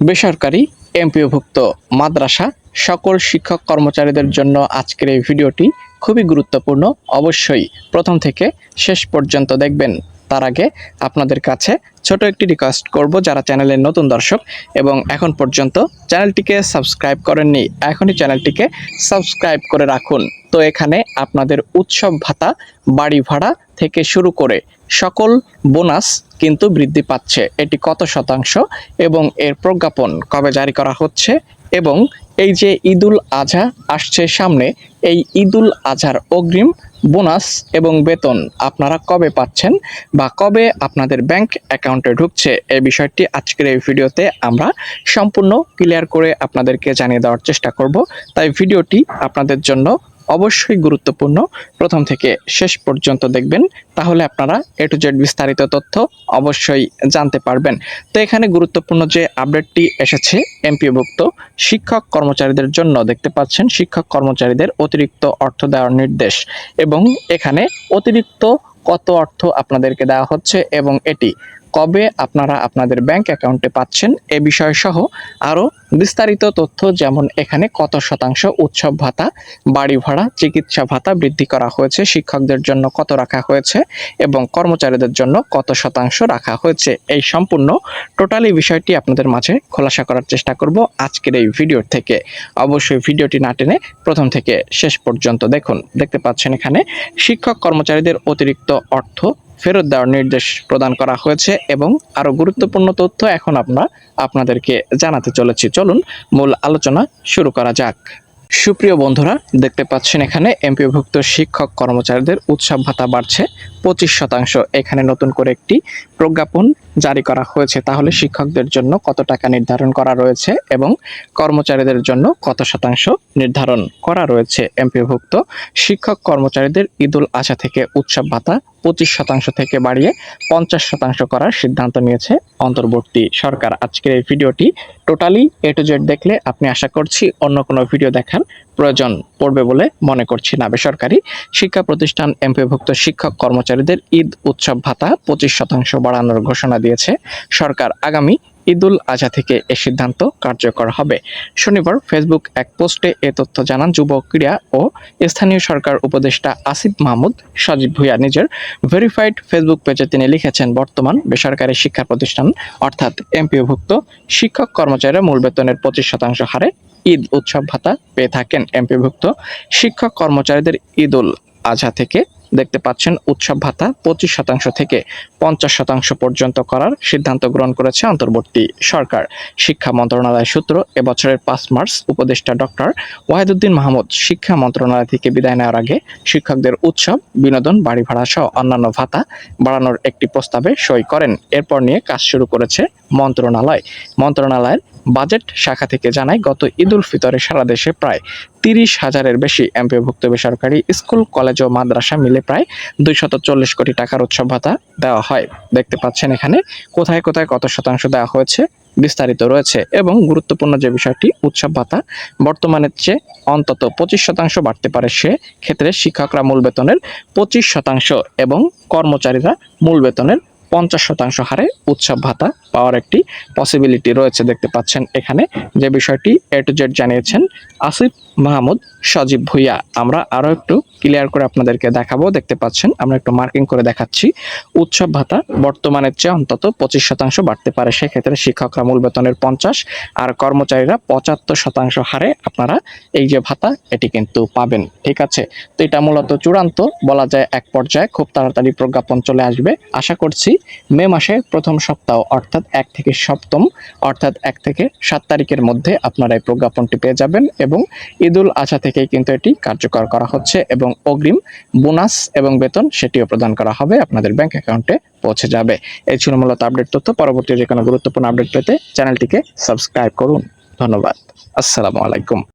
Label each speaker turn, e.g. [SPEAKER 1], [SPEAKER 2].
[SPEAKER 1] বেসরকারি এমপিওভুক্ত মাদ্রাসা সকল শিক্ষক কর্মচারীদের জন্য আজকের এই ভিডিওটি খুবই গুরুত্বপূর্ণ। অবশ্যই প্রথম থেকে শেষ পর্যন্ত দেখবেন। তার আগে আপনাদের কাছে ছোট একটি রিকোয়েস্ট করব যারা চ্যানেলের নতুন দর্শক এবং এখন পর্যন্ত চ্যানেলটিকে সাবস্ক্রাইব করেননি, এখনই চ্যানেলটিকে সাবস্ক্রাইব করে রাখুন। তো এখানে আপনাদের উৎসব ভাতা, বাড়ি ভাড়া থেকে শুরু করে সকল বোনাস কিন্তু বৃদ্ধি পাচ্ছে। এটি কত শতাংশ এবং এর প্রজ্ঞাপন কবে জারি করা হচ্ছে এবং এই যে ঈদুল আজহা আসছে সামনে, এই ঈদুল আজহার অগ্রিম বোনাস এবং বেতন আপনারা কবে পাচ্ছেন বা কবে আপনাদের ব্যাংক অ্যাকাউন্টে ঢুকছে, এই বিষয়টি আজকের এই ভিডিওতে আমরা সম্পূর্ণ ক্লিয়ার করে আপনাদেরকে জানিয়ে দেওয়ার চেষ্টা করব। তাই ভিডিওটি আপনাদের জন্য অবশ্যই গুরুত্বপূর্ণ। প্রথম থেকে শেষ পর্যন্ত দেখবেন, তাহলে আপনারা এ টু জেড বিস্তারিত তথ্য অবশ্যই জানতে পারবেন। তো এখানে গুরুত্বপূর্ণ যে আপডেটটি এসেছে এমপিভুক্ত শিক্ষক কর্মচারীদের জন্য দেখতে পাচ্ছেন, শিক্ষক কর্মচারীদের অতিরিক্ত অর্থ দেওয়ার নির্দেশ এবং এখানে অতিরিক্ত কত অর্থ আপনাদেরকে দেওয়া হচ্ছে এবং এটি কবে আপনারা আপনাদের ব্যাংক অ্যাকাউন্টে পাচ্ছেন এ বিষয় সহ আরও বিস্তারিত তথ্য, যেমন এখানে কত শতাংশ উৎসব ভাতা, বাড়ি ভাড়া, চিকিৎসা ভাতা বৃদ্ধি করা হয়েছে, শিক্ষকদের জন্য কত রাখা হয়েছে এবং কর্মচারীদের জন্য কত শতাংশ রাখা হয়েছে, এই সম্পূর্ণ টোটালি বিষয়টি আপনাদের মাঝে খোলাসা করার চেষ্টা করব আজকের এই ভিডিও থেকে। অবশ্যই ভিডিওটি না টেনে প্রথম থেকে শেষ পর্যন্ত দেখুন। দেখতে পাচ্ছেন এখানে শিক্ষক কর্মচারীদের অতিরিক্ত অর্থ ফেরত দেওয়ার নির্দেশ প্রদান করা হয়েছে এবং আরও গুরুত্বপূর্ণ তথ্য এখন আমরা আপনাদেরকে জানাতে চলেছি। চলুন মূল আলোচনা শুরু করা যাক। সুপ্রিয় বন্ধুরা, দেখতে পাচ্ছেন এখানে এমপিভুক্ত শিক্ষক কর্মচারীদের উৎসব ভাতা বাড়ছে। পঁচিশ শতাংশ এখানে নতুন করে একটি প্রজ্ঞাপন জারি করা হয়েছে, তাহলে শিক্ষকদের জন্য কত টাকা নির্ধারণ করা রয়েছে এবং কর্মচারীদের জন্য কত শতাংশ নির্ধারণ করা রয়েছে? এমপিভুক্ত শিক্ষক কর্মচারীদের ঈদুল আশা থেকে উৎসব ভাতা পঁচিশ শতাংশ থেকে বাড়িয়ে পঞ্চাশ শতাংশ করার সিদ্ধান্ত নিয়েছে অন্তর্বর্তী সরকার। আজকের এই ভিডিওটি টোটালি এ টু জেড দেখলে আপনি আশা করছি অন্য কোনো ভিডিও দেখার প্রয়োজন পড়বে বলে মনে করছি না বেসরকারি শিক্ষা প্রতিষ্ঠান এমপিভুক্ত শিক্ষক কর্মচারীদের ঈদ উৎসব ভাতা পঁচিশ শতাংশ বাড়ানোর ঘোষণা দিয়েছে সরকার। আগামী ঈদুল আজহা থেকে এ সিদ্ধান্ত কার্যকর হবে। শনিবার ফেসবুক এক পোস্টে এ তথ্য জানান, যুব ক্রীড়া ও স্থানীয় সরকার উপদেষ্টা আসিফ মাহমুদ, সজীব ভুইয়া নিজের ভেরিফাইড ফেসবুক পেজে তিনি লিখেছেন, বর্তমান বেসরকারি শিক্ষা প্রতিষ্ঠান অর্থাৎ এমপিওভুক্ত শিক্ষক কর্মচারীরা মূল বেতনের পঁচিশ শতাংশ হারে ঈদ উৎসব ভাতা পেয়ে থাকেন এমপিভুক্ত শিক্ষক কর্মচারীদের ঈদুল আজহা থেকে। দেখতে পাচ্ছেন, উৎসব ভাতা পঁচিশ শতাংশ থেকে পঞ্চাশ শতাংশ পর্যন্ত করার সিদ্ধান্ত গ্রহণ করেছে অন্তর্বর্তী সরকার। শিক্ষা মন্ত্রণালয় সূত্র, এবছরের পাঁচ মার্চ উপদেষ্টা ডক্টর ওয়াহিদুদ্দিন মাহমুদ শিক্ষা মন্ত্রণালয় থেকে বিদায় নেওয়ার আগে শিক্ষকদের উৎসব, বিনোদন, বাড়ি ভাড়া সহ অন্যান্য ভাতা বাড়ানোর একটি প্রস্তাবে সই করেন। এরপর নিয়ে কাজ শুরু করেছে মন্ত্রণালয়। মন্ত্রণালয়ের বাজেট শাখা থেকে জানায়, গত ঈদুল ফিতরে সারা দেশে প্রায় তিরিশ হাজারের বেশি এমপিভুক্ত বেসরকারি স্কুল, কলেজ ও মাদ্রাসা মিলে প্রায় দুইশত চল্লিশ কোটি টাকার উৎসব ভাতা দেওয়া হয়। দেখতে পাচ্ছেন এখানে কোথায় কোথায় কত শতাংশ দেওয়া হয়েছে বিস্তারিত রয়েছে এবং গুরুত্বপূর্ণ যে বিষয়টি উৎসব ভাতা বর্তমানের চেয়ে অন্তত পঁচিশ শতাংশ বাড়তে পারে সে ক্ষেত্রে শিক্ষকরা মূল বেতনের পঁচিশ শতাংশ এবং কর্মচারীরা মূল বেতনের পঞ্চাশ শতাংশ হারে উৎসব ভাতা পাওয়ার একটি পসিবিলিটি রয়েছে দেখতে পাচ্ছেন এখানে। যে বিষয়টি এ টু জেড জানিয়েছেন আসিফ মাহমুদ, সজীব ভুইয়া। আমরা আরও একটু ক্লিয়ার করে আপনাদেরকে দেখাবো। দেখতে পাচ্ছেন, আমরা একটু মার্কিং করে দেখাচ্ছি। উৎসব ভাতা বর্তমানের চেয়ে অন্তত পঁচিশ শতাংশ বাড়তে পারে। সেক্ষেত্রে শিক্ষকরা মূল বেতনের পঞ্চাশ, আর কর্মচারীরা পঁচাত্তর শতাংশ হারে আপনারা এই যে ভাতা, এটি কিন্তু পাবেন। ঠিক আছে? তো এটা মূলত চূড়ান্ত, বলা যায় এক পর্যায়ে। খুব তাড়াতাড়ি প্রজ্ঞাপন চলে আসবে। আশা করছি মে মাসে প্রথম সপ্তাহ, অর্থাৎ এক থেকে সপ্তম, অর্থাৎ এক থেকে সাত তারিখের মধ্যে আপনারা এই প্রজ্ঞাপনটি পেয়ে যাবেন এবং ঈদুল আজহা থেকে কিন্তু এটি কার্যকর করা হচ্ছে এবং অগ্রিম বোনাস এবং বেতন সেটিও প্রদান করা হবে আপনাদের ব্যাংক অ্যাকাউন্টে পৌঁছে যাবে। এই ছিল মূলত আপডেট তথ্য। পরবর্তী যে কোনো গুরুত্বপূর্ণ আপডেট পেতে চ্যানেলটিকে সাবস্ক্রাইব করুন। ধন্যবাদ। আসসালামু আলাইকুম।